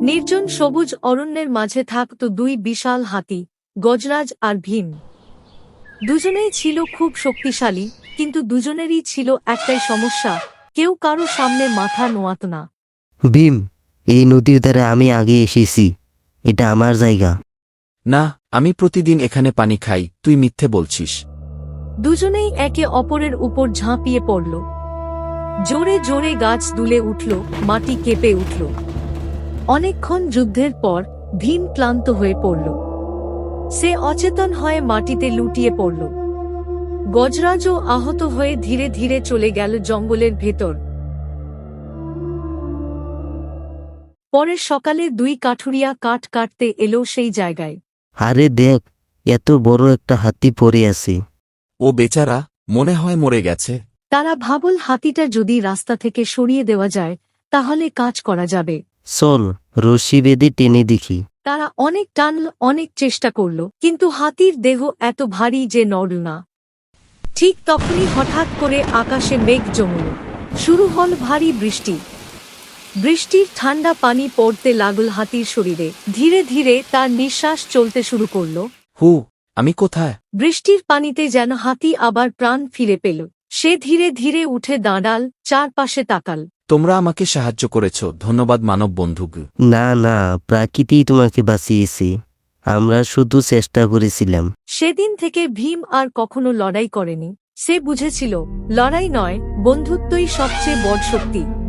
নির্জন সবুজ অরণ্যের মাঝে থাকত দুই বিশাল হাতি গজরাজ আর ভীম। দুজনেই ছিল খুব শক্তিশালী কিন্তু দুজনেরই ছিল একটাই সমস্যা কেউ কারও সামনে মাথা নোয়াত না। ভীম এই নদীর ধারে আমি আগে এসেছি। এটা আমার জায়গা। না আমি প্রতিদিন এখানে পানি খাই তুই মিথ্যে বলছিস। দুজনেই একে অপরের উপর ঝাঁপিয়ে পড়ল। জোরে জোরে গাছ দুলে উঠল মাটি কেঁপে উঠল। অনেকক্ষণ যুদ্ধের পর ভীম ক্লান্ত হয়ে পড়ল। সে অচেতন হয়ে মাটিতে লুটিয়ে পড়ল। গজরাজও আহত হয়ে ধীরে ধীরে চলে গেল জঙ্গলের ভেতর। পরের সকালে দুই কাঠুরিয়া কাঠ কাটতে এলো সেই জায়গায়। আরে দেখ এত বড় একটা হাতি পড়ে আছে। ও বেচারা মনে হয় মরে গেছে। তারা ভাবল হাতিটা যদি রাস্তা থেকে সরিয়ে দেওয়া যায় তাহলে কাজ করা যাবে। চল রশি বেঁধে টেনে দেখি। তারা অনেক টানল অনেক চেষ্টা করল কিন্তু হাতির দেহ এত ভারী যে নড়ল না। ঠিক তখনই হঠাৎ করে আকাশে মেঘ জমল। শুরু হল ভারী বৃষ্টি। বৃষ্টির ঠান্ডা পানি পড়তে লাগল হাতির শরীরে। ধীরে ধীরে তার নিঃশ্বাস চলতে শুরু করল। হু আমি কোথায়? বৃষ্টির পানিতে যেন হাতি আবার প্রাণ ফিরে পেল। সে ধীরে ধীরে উঠে দাঁড়াল চারপাশে তাকাল। তোমরা আমাকে সাহায্য করেছ ধন্যবাদ মানব বন্ধু না না প্রাকৃতিই তোমাকে বাঁচিয়েছি। আমরা শুধু চেষ্টা করেছিলাম। সেদিন থেকে ভীম আর কখনো লড়াই করেনি। সে বুঝেছিল লড়াই নয় বন্ধুত্বই সবচেয়ে বড় শক্তি।